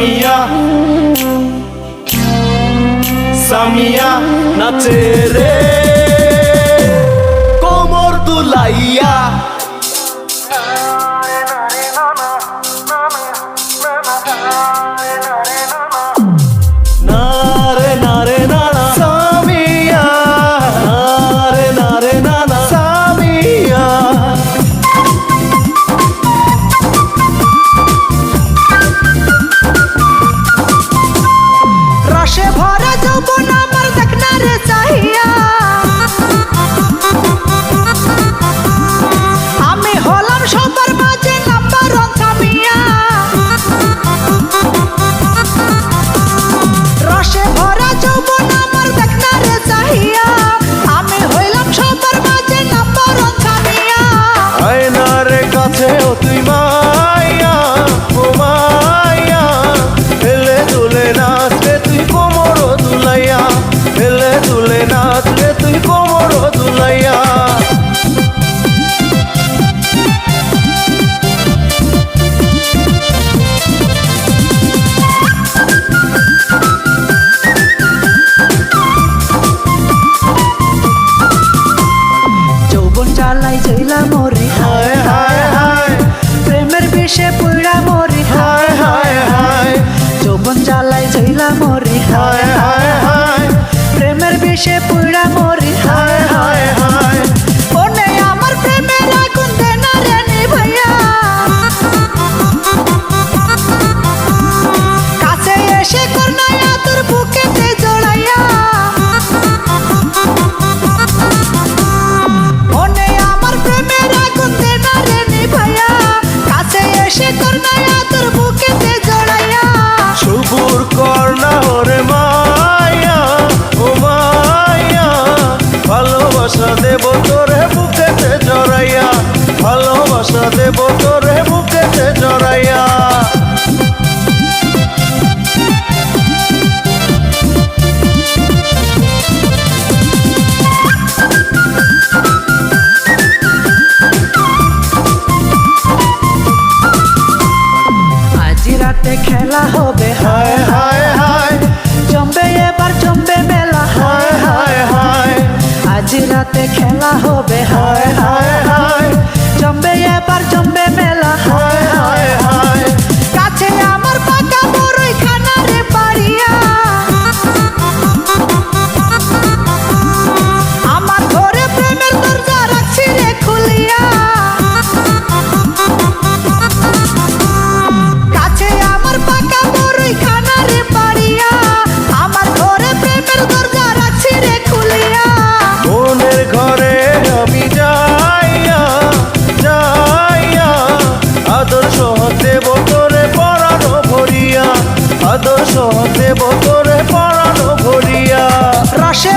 সামিয়া সামিয়া নাচে রে কোমর দুলাইয়া দেব তোরে বুকেতে জড়াইয়া ভালোবাসা দেব তোর high, high. দেব তোরে পড়ানো ভরিয়া। রাশে